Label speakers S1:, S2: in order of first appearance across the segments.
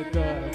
S1: the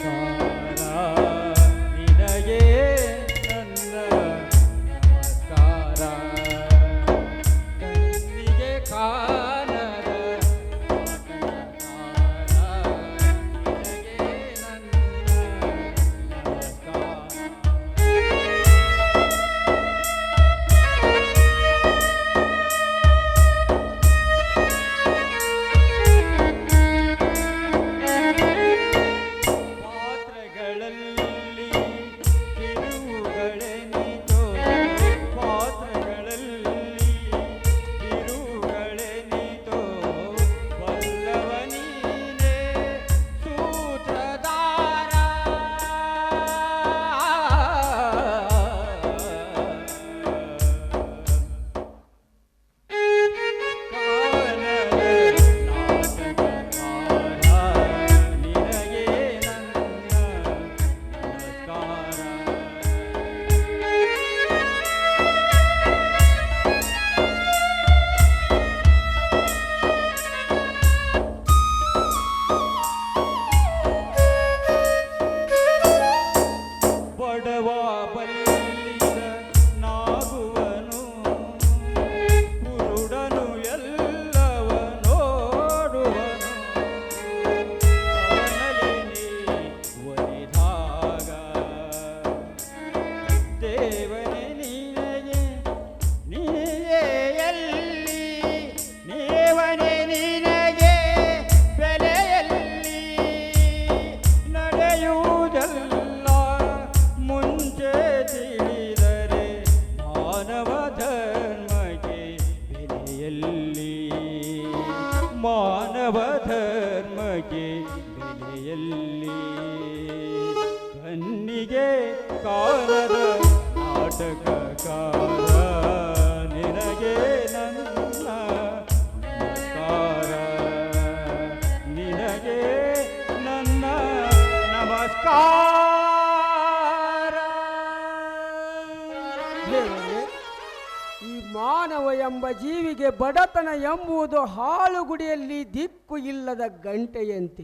S1: ಬಡತನ ಎಂಬುದು ಹಾಳುಗುಡಿಯಲ್ಲಿ ದಿಕ್ಕು ಇಲ್ಲದ ಗಂಟೆಯಂತೆ.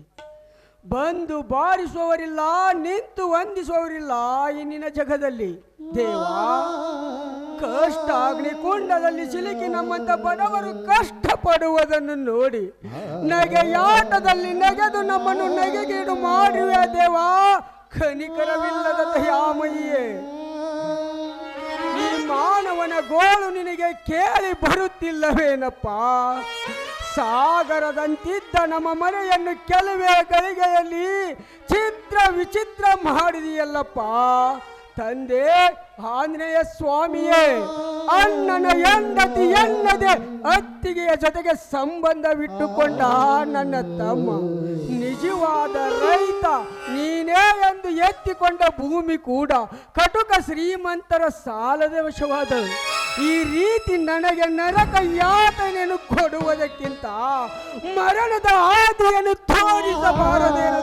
S1: ಬಂದು ಬಾರಿಸುವವರಿಲ್ಲ, ನಿಂತು ವಂದಿಸುವವರಿಲ್ಲ ಇಂದಿನ ಜಗದಲ್ಲಿ. ದೇವಾ, ಕಷ್ಟ ಅಗ್ನಿಕುಂಡದಲ್ಲಿ ಸಿಲುಕಿ ನಮ್ಮಂತ ಬಡವರು ಕಷ್ಟಪಡುವುದನ್ನು ನೋಡಿ, ನಗೆಯಾಟದಲ್ಲಿ ನೆಗೆದು ನಮ್ಮನ್ನು ನಗೆಗೀಡು ಮಾಡುವ ದೇವಾ, ಕನಿಕರವಿಲ್ಲದ ದಯಾಮಯ್ಯೇ. ಮಾನವನ ಗೋಳು ನಿನಗೆ ಕೇಳಿ ಬರುತ್ತಿಲ್ಲವೇನಪ್ಪ? ಸಾಗರದಂತಿದ್ದ ನಮ್ಮ ಮನೆಯನ್ನು ಕೆಲವೇ ಗಳಿಗೆಯಲ್ಲಿ ಚಿತ್ರ ವಿಚಿತ್ರ ಮಾಡಿದೆಯಲ್ಲಪ್ಪ. ತಂದೆ, ಆಂಜನೇಯ ಸ್ವಾಮಿಯೇ, ಅಣ್ಣನ ಎಂದತಿ ಎನ್ನದೆ ಅತ್ತಿಗೆಯ ಜೊತೆಗೆ ಸಂಬಂಧವಿಟ್ಟುಕೊಂಡ ನನ್ನ ತಮ್ಮ. ನಿಜವಾದ ರೈತ, ನೀನೇ ಎಂದು ಎತ್ತಿಕೊಂಡ ಭೂಮಿ ಕೂಡ ಕಟುಕ ಶ್ರೀಮಂತರ ಸಾಲದ ವಶವಾದಳು. ಈ ರೀತಿ ನನಗೆ ನರಕ ಯಾತನೆಯನ್ನು ಕೊಡುವುದಕ್ಕಿಂತ ಮರಣದ ಹಾದಿಯನ್ನು ತೋರಿಸಬಾರದೇನು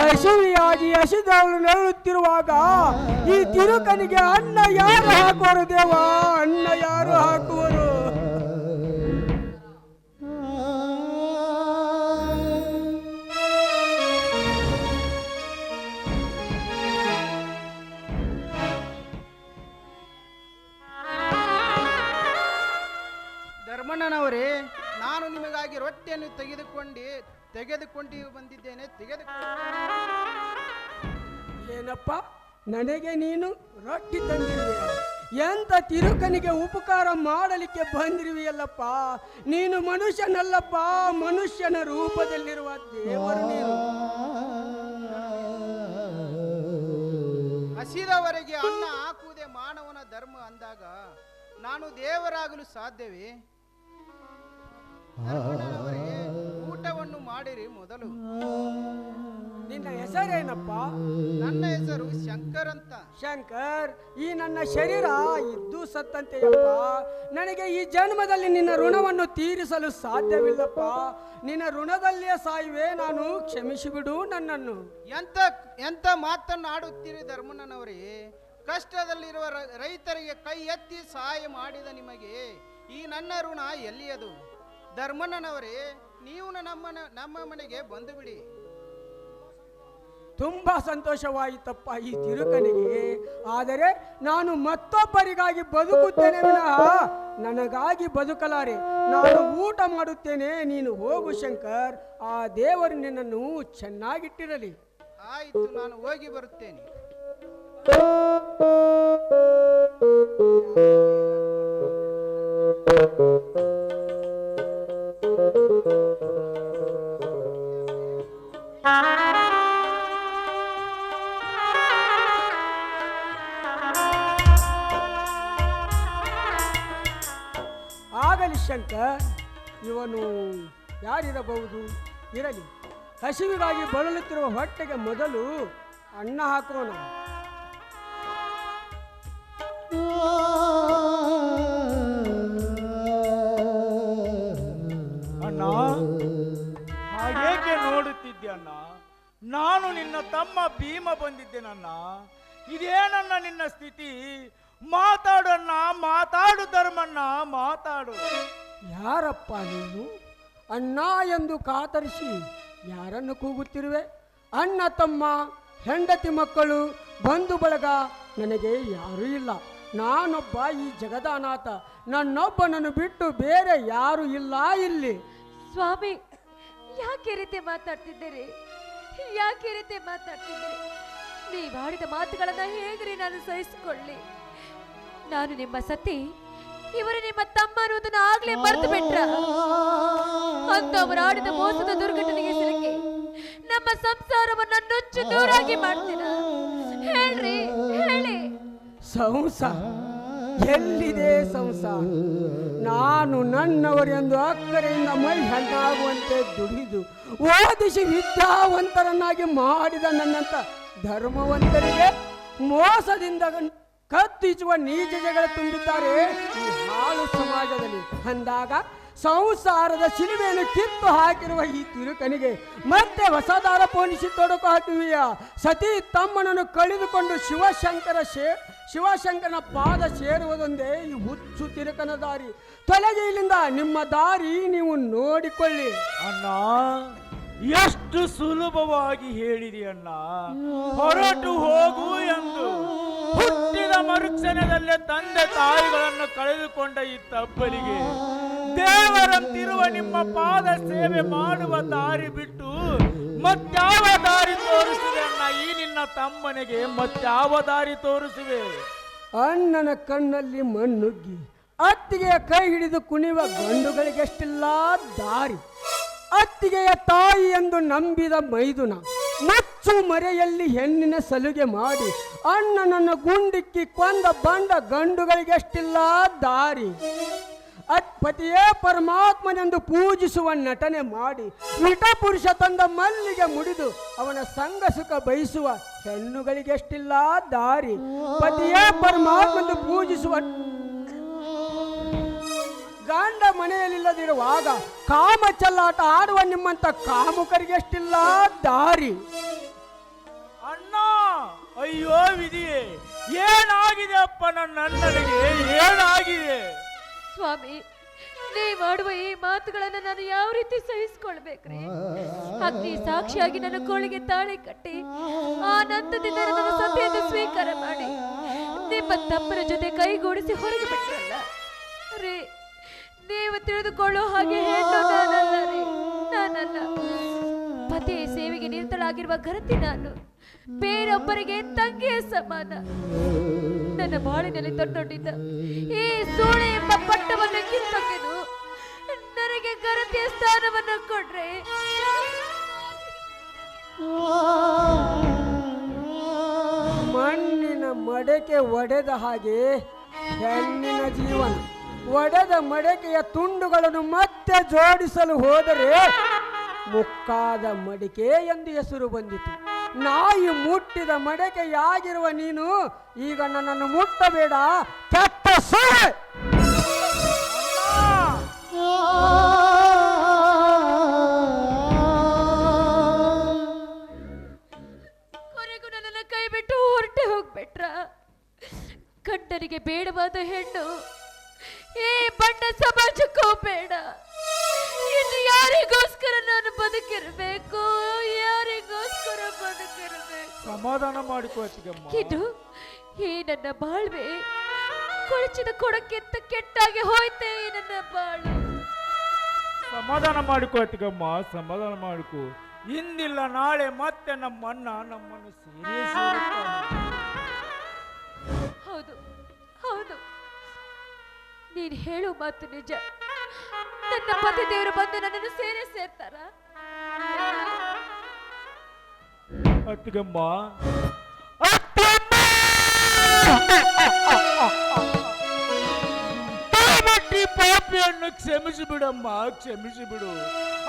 S1: ಹಸಿವಿಯಾಗಿ ಹಸಿದವಳು ನರಳುತ್ತಿರುವಾಗ ಈ ತಿರುಕನಿಗೆ ಅನ್ನ ಯಾರು ಹಾಕುವರು ದೇವ? ಅನ್ನ ಯಾರು ಹಾಕುವರು? ಏನಪ್ಪ ನನಗೆ ನೀನು ರೊಟ್ಟಿ ತಂದಿರುವೆ. ಎಂತ ತಿರುಕನಿಗೆ ಉಪಕಾರ ಮಾಡಲಿಕ್ಕೆ ಬಂದಿರುವೆಯಲ್ಲಪ್ಪ. ನೀನು ಮನುಷ್ಯನಲ್ಲಪ್ಪ, ಮನುಷ್ಯನ ರೂಪದಲ್ಲಿರುವ ದೇವರು ನೀನು.
S2: ಹಸಿದವರೆಗೆ ಅನ್ನ ಹಾಕುವುದೇ ಮಾನವನ ಧರ್ಮ ಅಂದಾಗ ನಾನು ದೇವರಾಗಲು ಸಾಧ್ಯವೇ? ಊಟವನ್ನು ಮಾಡಿರಿ ಮೊದಲು.
S1: ನಿನ್ನ ಹೆಸರೇನಪ್ಪ?
S2: ನನ್ನ ಹೆಸರು ಶಂಕರ್ ಅಂತ.
S1: ಶಂಕರ್ ಈ ನನ್ನ ಶರೀರ ಇದ್ದು ಸತ್ತಂತೆಯಪ್ಪ ನನಗೆ ಈ ಜನ್ಮದಲ್ಲಿ ನಿನ್ನ ಋಣವನ್ನು ತೀರಿಸಲು ಸಾಧ್ಯವಿಲ್ಲಪ್ಪ? ನಿನ್ನ ಋಣದಲ್ಲಿಯೇ ಸಾಯುವೆ ನಾನು ಕ್ಷಮಿಸಿಬಿಡು ನನ್ನನ್ನು.
S2: ಎಂತ ಎಂತ ಮಾತನ್ನು ಆಡುತ್ತೀರಿ ಧರ್ಮಣ್ಣನವರೇ? ಕಷ್ಟದಲ್ಲಿರುವ ರೈತರಿಗೆ ಕೈ ಎತ್ತಿ ಸಹಾಯ ಮಾಡಿದ ನಿಮಗೆ ಈ ನನ್ನ ಋಣ ಎಲ್ಲಿಯದು? ಧರ್ಮಣ್ಣನವರೇ
S1: ನೀವು ನಮ್ಮ ನಮ್ಮ ಮನೆಗೆ ಬಂದು ಬಿಡಿ.
S3: ತುಂಬಾ ಸಂತೋಷವಾಯಿತಪ್ಪ ಈ ತಿರುಕನಿಗೆ. ಆದರೆ ನಾನು ಮತ್ತೊಬ್ಬರಿಗಾಗಿ ಬದುಕುತ್ತೇನೆ ವಿನಃ ನನಗಾಗಿ ಬದುಕಲಾರೆ. ನಾನು ಊಟ ಮಾಡುತ್ತೇನೆ, ನೀನು ಹೋಗು ಶಂಕರ್. ಆ ದೇವರು ನಿನ್ನನ್ನು ಚೆನ್ನಾಗಿಟ್ಟಿರಲಿ.
S1: ಆಯಿತು, ನಾನು ಹೋಗಿ ಬರುತ್ತೇನೆ.
S3: ಇವನು ಯಾರಿರಬಹುದು? ಇರಲಿ. ಹಸಿವಿಗಾಗಿ ಬಳಲುತ್ತಿರುವ ಹೊಟ್ಟೆಗೆ ಮೊದಲು ಅನ್ನ ಹಾಕೋಣ.
S4: ಅಣ್ಣ ನೋಡುತ್ತಿದ್ದೆ ಅಣ್ಣ? ನಾನು ನಿನ್ನ ತಮ್ಮ ಭೀಮ ಬಂದಿದ್ದೇನಣ್ಣ. ಇದೇನನ್ನ ನಿನ್ನ ಸ್ಥಿತಿ. ಮಾತಾಡಣ್ಣ ಮಾತಾಡು ಧರ್ಮಣ್ಣ, ಮಾತಾಡು.
S3: ಯಾರಪ್ಪ ನೀನು? ಅಣ್ಣ ಎಂದು ಕಾತರಿಸಿ ಯಾರನ್ನು ಕೂಗುತ್ತಿರುವೆ? ಅಣ್ಣ, ತಮ್ಮ, ಹೆಂಡತಿ ಮಕ್ಕಳು ಬಂಧು ಬಳಗ ನನಗೆ ಯಾರೂ ಇಲ್ಲ. ನಾನೊಬ್ಬ ಈ ಜಗದ ಅನಾಥ ನನ್ನೊಬ್ಬನನ್ನು ಬಿಟ್ಟು ಬೇರೆ ಯಾರು ಇಲ್ಲ ಇಲ್ಲಿ.
S5: ಸ್ವಾಮಿ, ಯಾಕೆ ರೀತಿ ಮಾತಾಡ್ತಿದ್ದೀರಿ? ಯಾಕೆ ರೀತಿ ಮಾತಾಡ್ತಿದ್ದೀರಿ? ನೀವು ಮಾತುಗಳನ್ನ ಹೇಗ್ರಿ ನಾನು ಸಹಿಸಿಕೊಳ್ಳಿ? ನಾನು ನಿಮ್ಮ ಸತಿ ಇವರು ನಿಮ್ಮ ತಮ್ಮ ಅನ್ನೋದನ್ನ ಆಗ್ಲೇ ಮರೆತು ಬಿಟ್ರ. ಅಂತವರು ಆಡಿದ ಮೋಸದ ದುರ್ಘಟನೆಗೆ ಸಿಲುಕಿ, ನಮ್ಮ ಸಂಸಾರವನ್ನ ನುಚ್ಚು ದೂರಾಗಿ ಮಾಡ್ತೀರ? ಹೇಳ್ರಿ, ಹೇಳಿ.
S3: ಸಂಸಾರ ಎಲ್ಲಿದೆ ಸಂಸಾರ ನಾನು ನನ್ನವರೆಂದು ಅಕ್ಕರೆಯಿಂದ ಮೈ ಹಣ್ಣಾಗುವಂತೆ ದುಡಿದು, ಓದಿಸಿ ವಿದ್ಯಾವಂತರನ್ನಾಗಿ ಮಾಡಿದ ನನ್ನಂತ ಧರ್ಮವಂತರಿಗೆ ಮೋಸದಿಂದ ಕತ್ತಿಸುವ ನೀಚ ಜಗಳ ತುಂಬಿದ್ದಾರೆ. ಈ ಹಾಳು ಸಮಾಜದಲ್ಲಿ. ಅಂದಾಗ ಸಂಸಾರದ ಸಿಲುಬೆಯನ್ನು ಕಿತ್ತು ಹಾಕಿರುವ ಈ ತಿರುಕನಿಗೆ ಮತ್ತೆ ಹೊಸದಾರ ಪೋಣಿಸಿ ತೊಡಕು ಹಾಕುವಿಯ? ಸತಿ ತಮ್ಮನನ್ನು ಕಳೆದುಕೊಂಡು ಶಿವಶಂಕರ ಶೇ, ಶಿವಶಂಕರನ ಪಾದ ಸೇರುವುದೊಂದೇ ಈ ಹುಚ್ಚು ತಿರುಕನ ದಾರಿ. ತೊಲೆಗೆ ಇಲ್ಲಿಂದ ನಿಮ್ಮ ದಾರಿ ನೀವು ನೋಡಿಕೊಳ್ಳಿ.
S4: ಅಣ್ಣ, ಎಷ್ಟು ಸುಲಭವಾಗಿ ಹೇಳಿದಿ ಅಣ್ಣ. ಹೊರಟು ಹೋಗು ಎಂದು. ಹುಟ್ಟಿದ ಮರುಕ್ಷಣದಲ್ಲೇ ತಂದೆ ತಾಯಿಗಳನ್ನು ಕಳೆದುಕೊಂಡ ಈ ತಬ್ಬಲಿಗೆ. ದೇವರಂತಿರುವ ನಿಮ್ಮ ಪಾದ ಸೇವೆ ಮಾಡುವ ದಾರಿ ಬಿಟ್ಟು ಮತ್ಯಾವ ದಾರಿ ತೋರಿಸಿದೆ ಅಣ್ಣ? ಈ ನಿನ್ನ ತಮ್ಮನಿಗೆ ಮತ್ಯಾವ ದಾರಿ ತೋರಿಸುವೆ?
S3: ಅಣ್ಣನ ಕಣ್ಣಲ್ಲಿ ಮಣ್ಣುಗ್ಗಿ, ಅತ್ತಿಗೆಯ ಕೈ ಹಿಡಿದು ಕುಣಿಯುವ ಗಂಡುಗಳಿಗೆಷ್ಟಿಲ್ಲ ದಾರಿ. ಅತ್ತಿಗೆಯ ತಾಯಿ ಎಂದು ನಂಬಿದ ಮೈದುನ ಮಚ್ಚು ಮರೆಯಲ್ಲಿ ಹೆಣ್ಣಿನ ಸಲುಗೆ ಮಾಡಿ, ಅಣ್ಣನನ್ನು ಗುಂಡಿಕ್ಕಿ ಕೊಂದ ಬಂಡ ಗಂಡುಗಳಿಗೆಷ್ಟಿಲ್ಲ ದಾರಿ. ಅತ್ಪತಿಯೇ ಪರಮಾತ್ಮನೆಂದು ಪೂಜಿಸುವ ನಟನೆ ಮಾಡಿ ಪುರುಷ ತಂದ ಮಲ್ಲಿಗೆ ಮುಡಿದು, ಅವನ ಸಂಘ ಸುಖ ಬಯಸುವ ಹೆಣ್ಣುಗಳಿಗೆಷ್ಟಿಲ್ಲ ದಾರಿ. ಪತಿಯೇ ಪರಮಾತ್ಮನೆಂದು ಪೂಜಿಸುವ ಗಂಡ ಮನೆಯಲ್ಲಿಲ್ಲದಿರುವಾಗ ಕಾಮ ಚಲ್ಲಾಟ ಆಡುವ ನಿಮ್ಮಂತ ಕಾಮುಕರಿಗೆಷ್ಟಿಲ್ಲ ದಾರಿ.
S4: ಅಯ್ಯೋ ವಿಧಿಯೇ ಏನಾಗಿದೆ ಅಪ್ಪ ನನ್ನ ಅಣ್ಣನಿಗೆ? ಏನಾಗಿದೆ?
S5: ಸ್ವಾಮಿ, ನೀ ಮಾಡುವ ಈ ಮಾತುಗಳನ್ನು ನಾನು ಯಾವ ರೀತಿ ಸಹಿಸಿಕೊಳ್ಬೇಕ್ರಿ? ಅಗ್ನಿ ಸಾಕ್ಷಿಯಾಗಿ ನನ್ನ ಕೋಳಿಗೆ ತಾಳೆ ಕಟ್ಟಿ ಆನಂದದಿಂದ ನನ್ನ ಸತಿಯನ್ನು ಸ್ವೀಕಾರ ಮಾಡಿ, ನಿಮ್ಮ ತಮ್ಮನ ಜೊತೆ ಕೈಗೂಡಿಸಿ ಹೊರಗೆ ಬಿಟ್ರಲ್ಲ? ರೀ, ನೀವು ತಿಳಿದುಕೊಳ್ಳೋ ಹಾಗೆ ಹೆಣ್ಣು ನಾನಲ್ಲ ರೀ, ನಾನಲ್ಲ. ಪತಿಯ ಸೇವೆಗೆ ನಿರತಳಾಗಿರುವ ಗರತಿ ನಾನು. ಬೇರೊಬ್ಬರಿಗೆ ತಂಗಿಯ ಸಮಾನ. ನನ್ನ ಬಾಳಿನಲ್ಲಿ ತೊಟ್ಟೊಡ್ಡಿದ್ದ ಈ ಸೂಳೆ ಎಂಬ ಪಟ್ಟವನ್ನು ಕಿತ್ತೊಗೆದು ನನಗೆ ಗರತಿಯ ಸ್ಥಾನವನ್ನು ಕೊಡ್ರಿ.
S3: ಮಣ್ಣಿನ ಮಡಕೆ ಒಡೆದ ಹಾಗೆ ಹೆಣ್ಣಿನ ಜೀವನ. ಒಡೆದ ಮಡಕೆಯ ತುಂಡುಗಳನ್ನು ಮತ್ತೆ ಜೋಡಿಸಲು ಹೋದರೆ ಮುಕ್ಕಾದ ಮಡಿಕೆ ಎಂದು ಹೆಸರು ಬಂದಿತು. ನಾಯಿ ಮುಟ್ಟಿದ ಮಡಕೆಯಾಗಿರುವ ನೀನು ಈಗ ನನ್ನನ್ನು ಮುಟ್ಟಬೇಡ. ಕೆಟ್ಟ ಸೂಳೆ!
S5: ಕೊನೆಗೂ ನನ್ನನ್ನು ಕೈ ಬಿಟ್ಟು ಹೊರಟೆ ಹೋಗ್ಬಿಟ್ರ ಕಟ್ಟರಿಗೆ ಬೇಡವಾದ ಹೆಣ್ಣು. ಈ ಬಣ್ಣ ಸಮಾಜಕ್ಕೂ ಬೇಡ. ಯಾರಿಗೋಸ್ಕರ ನಾನು ಬದುಕಿರಬೇಕು? ಯಾರಿಗೋಸ್ಕರ ಬದುಕಿರಬೇಕು?
S4: ಸಮಾಧಾನ ಮಾಡಿಕೋ ಅತ್ತಿಗೆಮ್ಮ
S5: ಇದು ಈ ನನ್ನ ಬಾಳ್ವೆ ಕೊಳಚಿದ ಕೊಡಕ್ಕಿಂತ ಕೆಟ್ಟಾಗಿ ಹೋಯ್ತೆ ಈ ನನ್ನ ಬಾಳು
S4: ಸಮಾಧಾನ ಮಾಡಿಕೋ ಅತ್ತಿಗೆಮ್ಮ ಸಮಾಧಾನ ಮಾಡಿಕೋ. ಇಂದಿಲ್ಲ ನಾಳೆ ಮತ್ತೆ ನಮ್ಮ ಅಣ್ಣ ನಮ್ಮನ್ನು ಸೇರಿ ಸೇರುತ್ತಾನೆ.
S5: ಹೌದು ಹೌದು. ನೀನು ಹೇಳು ಮಾತು ನಿಜ. ನನ್ನ ಪತಿ ದೇವರು ಬಂದು ನನ್ನನ್ನು ಸೇರೆ ಸೇರ್ತಾರ?
S4: ಅತ್ತಮ್ಮ! ತಾಮಟ್ಟಿ ಪಾಪಿಯನ್ನು ಕ್ಷಮಿಸಿ ಬಿಡಮ್ಮ ಕ್ಷಮಿಸಿ ಬಿಡು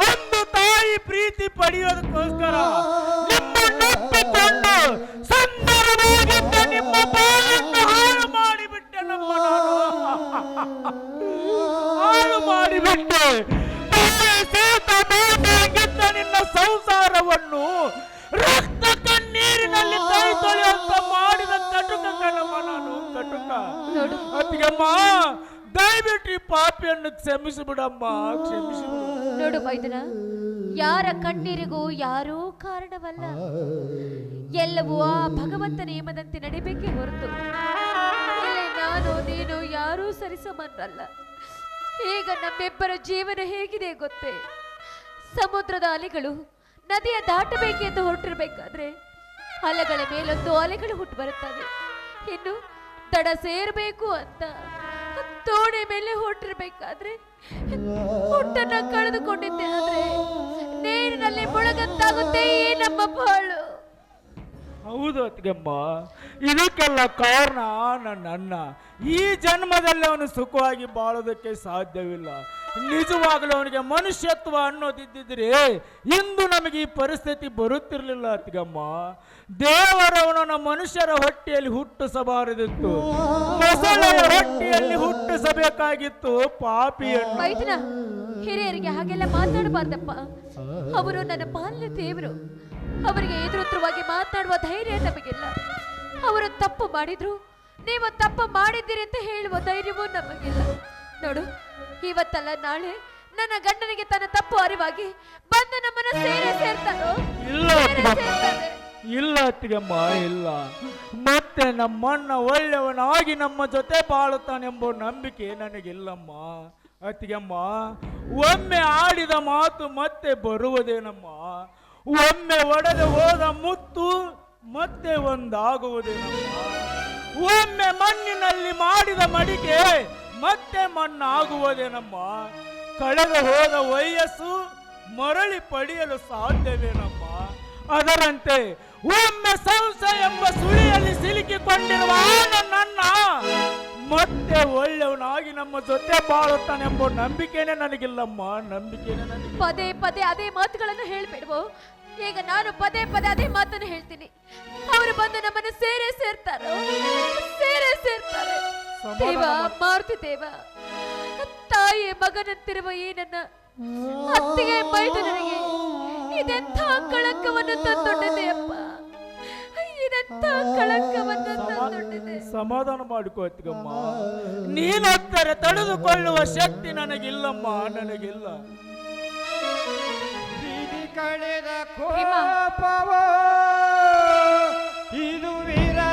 S4: ಒಂದು ತಾಯಿ ಪ್ರೀತಿ ಪಡೆಯೋದಕ್ಕೋಸ್ಕರ ನಿಮ್ಮನ್ನೊಪ್ಪಿಕೊಂಡು ಸುಂದರವಾಗಿದ್ದ ನಿಮ್ಮ ಬಾಳನ್ನು ಹಾಳು ಮಾಡಿಬಿಟ್ಟೆ ನಮ್ಮ ನಾನು. ಹಾಳು ಮಾಡಿಬಿಟ್ಟೆ ನಿನ್ನ ಸಂಸಾರವನ್ನು ರಕ್ತ ಕಣ್ಣೀರಿನಲ್ಲಿ ಕೈ ತೊಳೆಯುವಂತ ಮಾಡಿದ ಕಟುಕ ಕಣಮ್ಮ ನಾನು. ಕಟುಕ.
S5: ನೋಡು.
S4: ಅತ್ತಿಗೆಮ್ಮ ದಯವಿಟ್ಟು ಈ ಪಾಪಿಯನ್ನು ಕ್ಷಮಿಸಿ ಬಿಡಮ್ಮ ಕ್ಷಮಿಸಿ
S5: ನೋಡು ಮೈದನ ಯಾರ ಕಣ್ಣೀರಿಗೂ ಯಾರೂ ಕಾರಣವಲ್ಲ. ಎಲ್ಲವೂ ಆ ಭಗವಂತ ನಿಯಮದಂತೆ ನಡಿಬೇಕೆ ಹೊರತು. ಇಲ್ಲಿ ನಾನು ನೀನು ಯಾರೂ ಸರಿಸಮನ್ನಲ್ಲ ಈಗ ನಮ್ಮಿಬ್ಬರ ಜೀವನ ಹೇಗಿದೆ ಗೊತ್ತೇ? ಸಮುದ್ರದ ಅಲೆಗಳು ನದಿಯ ದಾಟಬೇಕೆಂದು ಹೊರಟಿರಬೇಕಾದ್ರೆ ಅಲೆಗಳ ಮೇಲೊಂದು ಅಲೆಗಳು ಹುಟ್ಟು ಬರುತ್ತವೆ. ಇನ್ನು ತಡ ಸೇರಬೇಕು ಅಂತ ತೋಣೆ ಮೇಲೆ ಹೊರಟಿರಬೇಕಾದ್ರೆ ಹುಟ್ಟನ್ನ ಕಳೆದುಕೊಂಡಿದ್ದೆ ಆದ್ರೆ ನೀರಿನಲ್ಲಿ ಮುಳುಗಂತಾಗುತ್ತೆ ಈ ನಮ್ಮ ಬಾಳು.
S4: ಹೌದು ಅತ್ತಿಗೆಮ್ಮ. ಇದಕ್ಕೆಲ್ಲ ಕಾರಣ ನನ್ನ ಈ ಜನ್ಮದಲ್ಲಿ ಅವನು ಸುಖವಾಗಿ ಬಾಳೋದಕ್ಕೆ ಸಾಧ್ಯವಿಲ್ಲ. ನಿಜವಾಗಲೂ ಅವನಿಗೆ ಮನುಷ್ಯತ್ವ ಅನ್ನೋದಿದ್ದಿದ್ರೆ ಇಂದು ನಮಗೆ ಈ ಪರಿಸ್ಥಿತಿ ಬರುತ್ತಿರಲಿಲ್ಲ ಅತ್ತಿಗಮ್ಮ. ದೇವರವನನ್ನು ಮನುಷ್ಯರ ಹೊಟ್ಟೆಯಲ್ಲಿ ಹುಟ್ಟಿಸಬಾರದಿತ್ತು. ಮೊಸಳೆಯ ಹೊಟ್ಟೆಯಲ್ಲಿ ಹುಟ್ಟಿಸಬೇಕಾಗಿತ್ತು ಪಾಪಿಯನ್ನು.
S5: ಹಿರಿಯರಿಗೆ ಹಾಗೆಲ್ಲ ಮಾತಾಡಬಾರ್ದಪ್ಪ. ಅವರು ನನ್ನ ಪಾಲನೆ ದೇವರು. ಅವರಿಗೆ ಎದುರುತ್ತರವಾಗಿ ಮಾತಾಡುವ ಧೈರ್ಯ ನಮಗಿಲ್ಲ. ಅವರು ತಪ್ಪು ಮಾಡಿದ್ರು. ನೀವು ತಪ್ಪು ಮಾಡಿದ್ದೀರಿ ಅಂತ ಹೇಳುವ ಧೈರ್ಯವೂ ನಮಗಿಲ್ಲ. ನೋಡು ಇವತ್ತಲ್ಲ ನಾಳೆ ನನ್ನ ಗಂಡನಿಗೆ ತನ್ನ ತಪ್ಪು ಅರಿವಾಗಿ ಬಂದು ನಮ್ಮನ್ನ ಸೇರೆ
S4: ಇಲ್ಲ
S5: ಸೇರೆ ಸೇರ್ತಾನೆ.
S4: ಇಲ್ಲ ಅತ್ತಿಗೆಮ್ಮ ಇಲ್ಲ. ಮತ್ತೆ ನಮ್ಮಣ್ಣ ಒಳ್ಳೆಯವನಾಗಿ ನಮ್ಮ ಜೊತೆ ಬಾಳುತ್ತಾನೆಂಬ ನಂಬಿಕೆ ನನಗಿಲ್ಲಮ್ಮ. ಅತ್ತಿಗೆಮ್ಮ ಒಮ್ಮೆ ಆಡಿದ ಮಾತು ಮತ್ತೆ ಬರುವುದೇನಮ್ಮ? ಒಮ್ಮೆ ಒಡೆದು ಹೋದ ಮುತ್ತು ಮತ್ತೆ ಒಂದಾಗುವುದೇ ಒಮ್ಮೆ ಮಣ್ಣಿನಲ್ಲಿ ಮಾಡಿದ ಮಡಿಕೆ ಮತ್ತೆ ಮಣ್ಣಾಗುವುದೇನಮ್ಮ ಕಳೆದು ಹೋದ ವಯಸ್ಸು ಮರಳಿ ಪಡೆಯಲು ಸಾಧ್ಯವೇನಮ್ಮ ಅದರಂತೆ ಒಮ್ಮೆ ಸಂಶಯ ಎಂಬ ಸುಳಿಯಲ್ಲಿ ಸಿಲುಕಿಕೊಂಡಿರುವ ನನ್ನ ಮತ್ತೆ ಒಳ್ಳೆಯವನಾಗಿ ನಮ್ಮ ಜೊತೆ ಬಾಳುತ್ತಾನೆಂಬ ನಂಬಿಕೆನೇ ನನಗಿಲ್ಲಮ್ಮ, ನಂಬಿಕೆನೇ ನನಗೆ
S5: ಪದೇ ಪದೇ ಅದೇ ಮಾತುಗಳನ್ನು ಹೇಳ್ಬಿಡುವ. ಈಗ ನಾನು ಪದೇ ಪದೇ ಅದೇ ಮಾತನ್ನು ಹೇಳ್ತೀನಿ. ನಮ್ಮನ್ನು ಸೇರೆ ಸೇರ್ತಾರೆ ಸೇರೆ ಸೇರ್ತಾರೆ
S4: ಸಮಾಧಾನ
S5: ದೇವ. ಮಾರುತಿ ದೇವ ತಾಯಿ ಮಗನಂತಿರುವ ಈ ನನ್ನ ಅತ್ತಿಗೆ ಬೈದು ನನಗೆ ಇದೆಂಥ ಕಳಂಕವನ್ನು ತಂದೊಡ್ಡಿದೆ ಅಪ್ಪ. ಇದೆಂಥ ಕಳಂಕವನ್ನು ತಂದೊಡ್ಡಿದೆ.
S4: ಸಮಾಧಾನ ಮಾಡಿಕೋತಿಗಮ್ಮ ನೀನತ್ತರ ತಡೆದುಕೊಳ್ಳುವ ಶಕ್ತಿ ನನಗಿಲ್ಲಮ್ಮ ನನಗಿಲ್ಲ.
S1: ಬೀದಿ ಕಳೆದ. ಕೋಪವೋ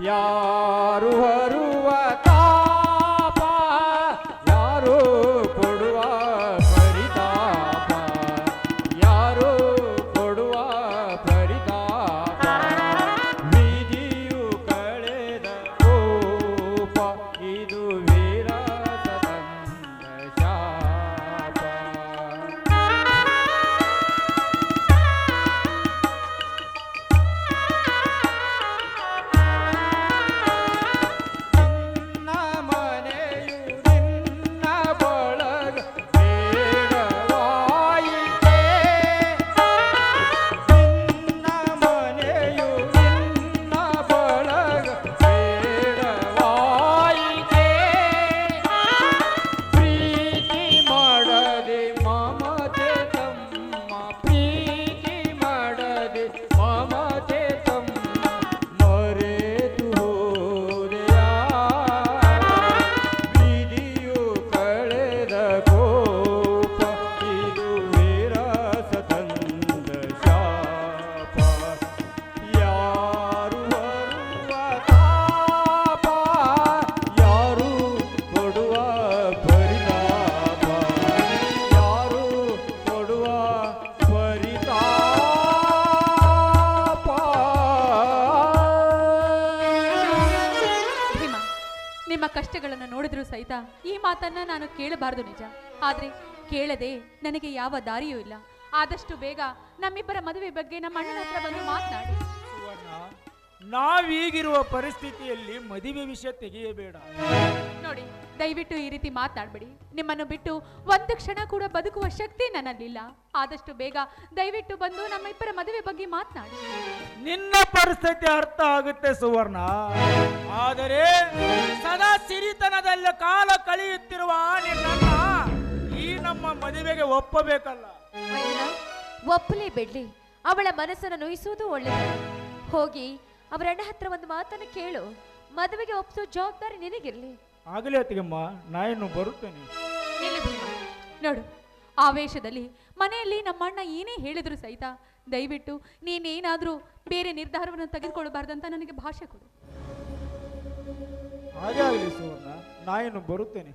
S1: ಯಾರು ಹರುವ
S6: ಮಾತನ್ನ ನಾನು ಕೇಳಬಾರದು ನಿಜ. ಆದ್ರೆ ಕೇಳದೆ ನನಗೆ ಯಾವ ದಾರಿಯೂ ಇಲ್ಲ. ಆದಷ್ಟು ಬೇಗ ನಮ್ಮಿಬ್ಬರ ಮದುವೆ ಬಗ್ಗೆ ನಮ್ಮ ಅಣ್ಣನ ಹತ್ರ ಬಂದು ಮಾತನಾಡಿ.
S4: ನಾವೀಗಿರುವ ಪರಿಸ್ಥಿತಿಯಲ್ಲಿ ಮದುವೆ ವಿಷಯ ತೆಗೆಯಬೇಡ.
S6: ನೋಡಿ ದಯವಿಟ್ಟು ಈ ರೀತಿ ಮಾತಾಡ್ಬೇಡಿ. ನಿಮ್ಮನ್ನು ಬಿಟ್ಟು ಒಂದು ಕ್ಷಣ ಕೂಡ ಬದುಕುವ ಶಕ್ತಿ ನನ್ನಲ್ಲಿಲ್ಲ. ಆದಷ್ಟು ಬೇಗ ದಯವಿಟ್ಟು ಬಂದು ನಮ್ಮ ಇಬ್ಬರ ಮದುವೆ ಬಗ್ಗೆ ಮಾತನಾಡಿ.
S4: ನಿನ್ನ ಪರಿಸ್ಥಿತಿ ಅರ್ಥ ಆಗುತ್ತೆ ಸುವರ್ಣ. ಆದರೆ ಸದಾ ಸಿರಿತನದಲ್ಲಿ ಕಾಲ ಕಳೆಯುತ್ತಿರುವ ಈ ನಮ್ಮ ಮದುವೆಗೆ ಒಪ್ಪಬೇಕಲ್ಲ.
S5: ಒಪ್ಪಲಿ ಒಪ್ಪಲೇ ಬಿಡ್ಲಿ ಅವಳ ಮನಸ್ಸನ್ನು ನೋಯಿಸುವುದು ಒಳ್ಳೆಯದು. ಹೋಗಿ ಅವರ ಅಣ್ಣ ಹತ್ರ ಒಂದು ಮಾತನ್ನು ಕೇಳು. ಮದುವೆಗೆ ಒಪ್ಪಿಸೋ ಜವಾಬ್ದಾರಿ ನಿನಗಿರ್ಲಿ.
S4: ಆಗಲೇ ಅತ್ತಿಗೆಮ್ಮ ನಾಯನ್ನು ಬರುತ್ತೇನೆ.
S6: ನಿಲ್ಲಿ ಭೀಮ. ನೋಡು ಆವೇಶದಲ್ಲಿ ಮನೆಯಲ್ಲಿ ನಮ್ಮಣ್ಣ ಏನೇ ಹೇಳಿದ್ರು ಸಹಿತ ದಯವಿಟ್ಟು ನೀನೇನಾದರೂ ಬೇರೆ ನಿರ್ಧಾರವನ್ನು ತೆಗೆದುಕೊಳ್ಳಬಾರ್ದಂತ ನನಗೆ ಭಾಷೆ ಕೊಡು.
S4: ಹಾಗೆ ಆಗಲಿ ಸುವರ್ಣ ನಾನು ಬರುತ್ತೇನೆ.